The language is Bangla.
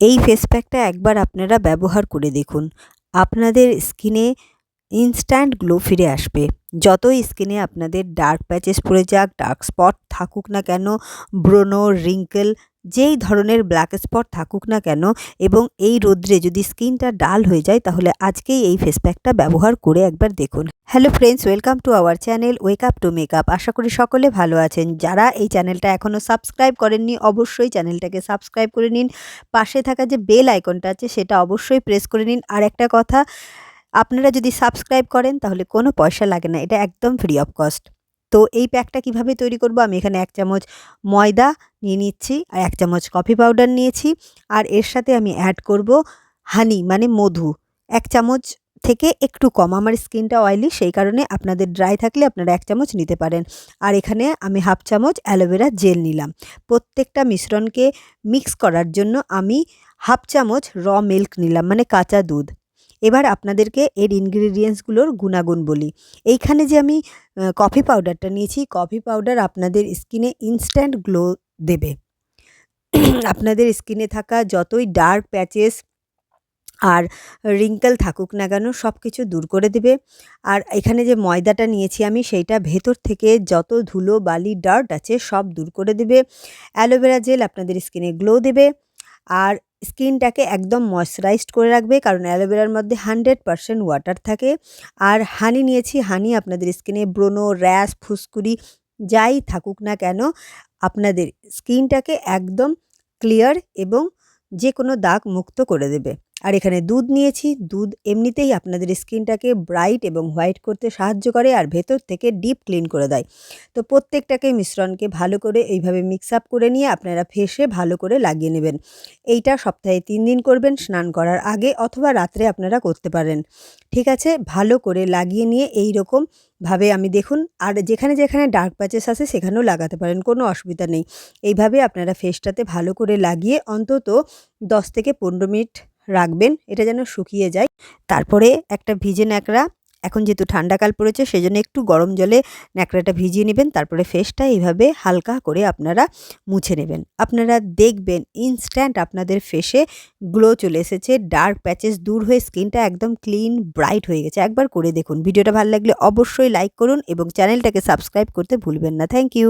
এই ফেস প্যাকটা একবার আপনারা ব্যবহার করে দেখুন। আপনাদের স্কিনে ইনস্ট্যান্ট গ্লো ফিরে আসবে। যতই স্কিনে আপনাদের ডার্ক প্যাচেস পড়ে যাক ডার্ক স্পট থাকুক না কেন, ব্রোনো রিঙ্কেল যেই ধরনের ব্ল্যাক স্পট থাকুক না কেন এবং এই রোদ্রে যদি স্কিনটা ডাল হয়ে যায় তাহলে আজকেই এই ফেস প্যাকটা ব্যবহার করে একবার দেখুন। Hello friends welcome to our channel wake up to makeup আশা করি সকলে ভালো আছেন। যারা এই চ্যানেলটা এখনও সাবস্ক্রাইব করেননি, অবশ্যই চ্যানেলটাকে সাবস্ক্রাইব করে নিন। পাশে থাকা যে বেল আইকনটা আছে, সেটা অবশ্যই প্রেস করে নিন। আর একটা কথা, আপনারা যদি সাবস্ক্রাইব করেন তাহলে কোনো পয়সা লাগে না, এটা একদম ফ্রি অফ কস্ট তো এই প্যাকটা কীভাবে তৈরি করব? আমি এখানে এক চামচ ময়দা নিয়ে নিচ্ছি আর এক চামচ কফি পাউডার নিয়েছি। আর এর সাথে আমি অ্যাড করব হানি মানে মধু। এক চামচ থেকে একটু কম। আমার স্কিনটা অয়েলি সেই কারণে আপনাদের ড্রাই থাকলে আপনারা এক চামচ নিতে পারেন। আর এখানে আমি হাফ চামচ অ্যালোভেরা জেল নিলাম। প্রত্যেকটা মিশ্রণকে মিক্স করার জন্য আমি হাফ চামচ র মিল্ক নিলাম মানে কাঁচা দুধ। এবার আপনাদেরকে এর ইনগ্রিডিয়েন্টসগুলোর গুণাগুণ বলি। এইখানে যে আমি কফি পাউডারটা নিয়েছি কফি পাউডার আপনাদের স্কিনে ইনস্ট্যান্ট গ্লো দেবে। আপনাদের স্কিনে থাকা যতই ডার্ক প্যাচেস আর রিঙ্কেল থাকুক না কেন সব কিছু দূর করে দেবে। আর এখানে যে ময়দাটা নিয়েছি আমি, সেইটা ভেতর থেকে যত ধুলো, বালি ডার্ট আছে, সব দূর করে দেবে। অ্যালোভেরা জেল আপনাদের স্কিনে গ্লো দেবে। আর স্কিনটাকে একদম ময়শ্চারাইজড করে রাখবে, কারণ অ্যালোভেরার মধ্যে হান্ড্রেড পারসেন্ট ওয়াটার থাকে। আর হানি নিয়েছি হানি আপনাদের স্কিনে ব্রোনো, র্যাশ, ফুসকুড়ি যাই থাকুক না কেন, আপনাদের স্কিনটাকে একদম ক্লিয়ার এবং যে কোনো দাগ মুক্ত করে দেবে। আর এখানে দুধ নিয়েছি। দুধ এমনিতেই আপনাদের স্কিনটাকে ব্রাইট এবং হোয়াইট করতে সাহায্য করে আর ভেতর থেকে ডিপ ক্লিন করে দেয়। তো প্রত্যেকটাকে মিশ্রণকে ভালো করে এইভাবে মিক্স আপ করে নিয়ে আপনারা ফেসে ভালো করে লাগিয়ে নেবেন। এইটা সপ্তাহে তিন দিন করবেন, স্নান করার আগে অথবা রাত্রে আপনারা করতে পারেন। ঠিক আছে? ভালো করে লাগিয়ে নিয়ে এই রকম ভাবে আমি দেখুন, আর যেখানে যেখানে ডার্ক প্যাচেস আছে সেখানেও লাগাতে পারেন, কোনো অসুবিধা নেই। এইভাবে আপনারা ফেসটাতে ভালো করে লাগিয়ে অন্তত দশ থেকে পনেরো মিনিট রাখবেন, এটা যেন শুকিয়ে যায়। তারপরে একটা ভিজে ন্যাকড়া, এখন যেহেতু ঠান্ডাকাল পড়েছে সেই জন্য একটু গরম জলে ন্যাকড়াটা ভিজিয়ে নেবেন, তারপরে ফেসটা এইভাবে হালকা করে আপনারা মুছে নেবেন। আপনারা দেখবেন ইনস্ট্যান্ট আপনাদের ফেসে গ্লো চলে এসেছে ডার্ক প্যাচেস দূর হয়ে স্কিনটা একদম ক্লিন ব্রাইট হয়ে গেছে। একবার করে দেখুন। ভিডিওটা ভালো লাগলে অবশ্যই লাইক করুন এবং চ্যানেলটাকে সাবস্ক্রাইব করতে ভুলবেন না। Thank you